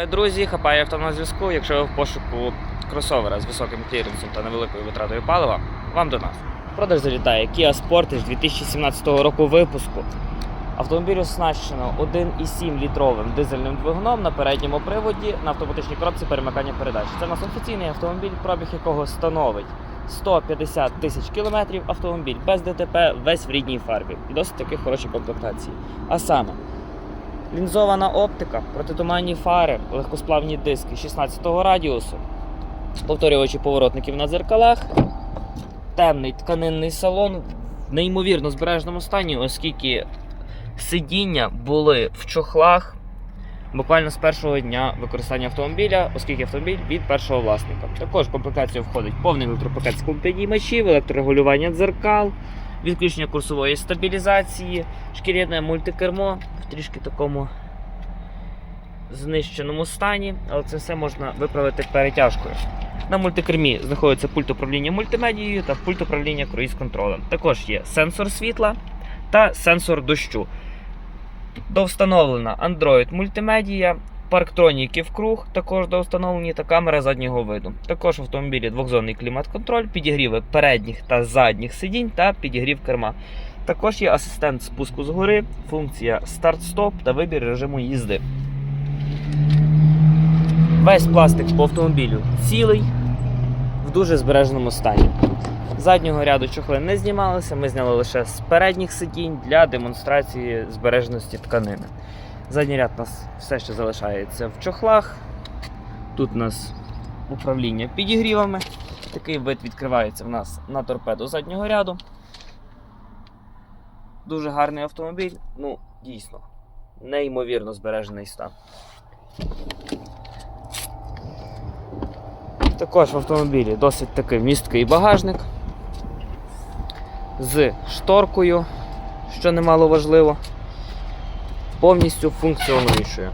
Е, Друзі, хапає авто на зв'язку. Якщо ви в пошуку кросовера з високим кліренсом та невеликою витратою палива, вам до нас. Продаж залітає Kia Sportage 2017 року випуску. Автомобіль оснащено 1,7 літровим дизельним двигуном на передньому приводі на автоматичній коробці перемикання передач. Це у нас офіційний автомобіль, пробіг якого становить 150 тисяч кілометрів. Автомобіль без ДТП, весь в рідній фарбі. І досить таки хороші комплектації. А саме лінзована оптика, протитуманні фари, легкосплавні диски 16-го радіусу, повторювачі поворотників на дзеркалах, темний тканинний салон в неймовірно збережному стані, оскільки сидіння були в чохлах буквально з першого дня використання автомобіля, оскільки автомобіль від першого власника. Також в комплектацію входить повний електропакет з склопідіймачів, електрорегулювання дзеркал, відключення курсової стабілізації, шкіряне мультикермо в трішки такому знищеному стані, але це все можна виправити перетяжкою. На мультикермі знаходиться пульт управління мультимедією та пульт управління круїз-контролем. Також є сенсор світла та сенсор дощу. Довстановлена Android мультимедія, парктроніки в круг, також довстановлені та камера заднього виду. Також в автомобілі двохзонний клімат-контроль, підігріви передніх та задніх сидінь та підігрів керма. Також є асистент спуску згори, функція старт-стоп та вибір режиму їзди. Весь пластик по автомобілю цілий, в дуже збереженому стані. Заднього ряду чохли не знімалися, ми зняли лише з передніх сидінь для демонстрації збереженості тканини. Задній ряд у нас все ще залишається в чохлах. Тут у нас управління підігрівами. Такий вид відкривається в нас на торпеду заднього ряду. Дуже гарний автомобіль. Ну, дійсно, неймовірно збережений стан. Також в автомобілі досить такий місткий багажник з шторкою, що немало важливо, повністю функціонуючою.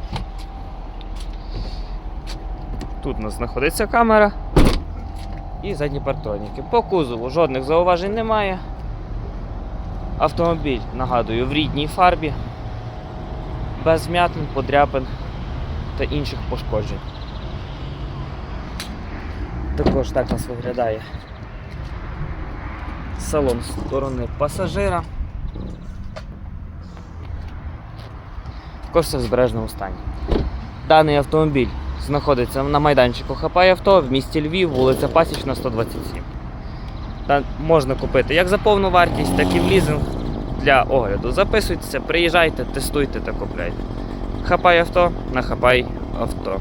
Тут у нас знаходиться камера і задні партроніки. По кузову жодних зауважень немає. Автомобіль, нагадую, в рідній фарбі, без вмятин, подряпин та інших пошкоджень. Також так у нас виглядає салон з сторони пасажира. Також все в збережному стані. Даний автомобіль знаходиться на майданчику Хапай авто в місті Львів, вулиця Пасічна, 127. Та можна купити як за повну вартість, так і в лізинг для огляду. Записуйтеся, приїжджайте, тестуйте та купляйте. Хапай авто на Хапай авто.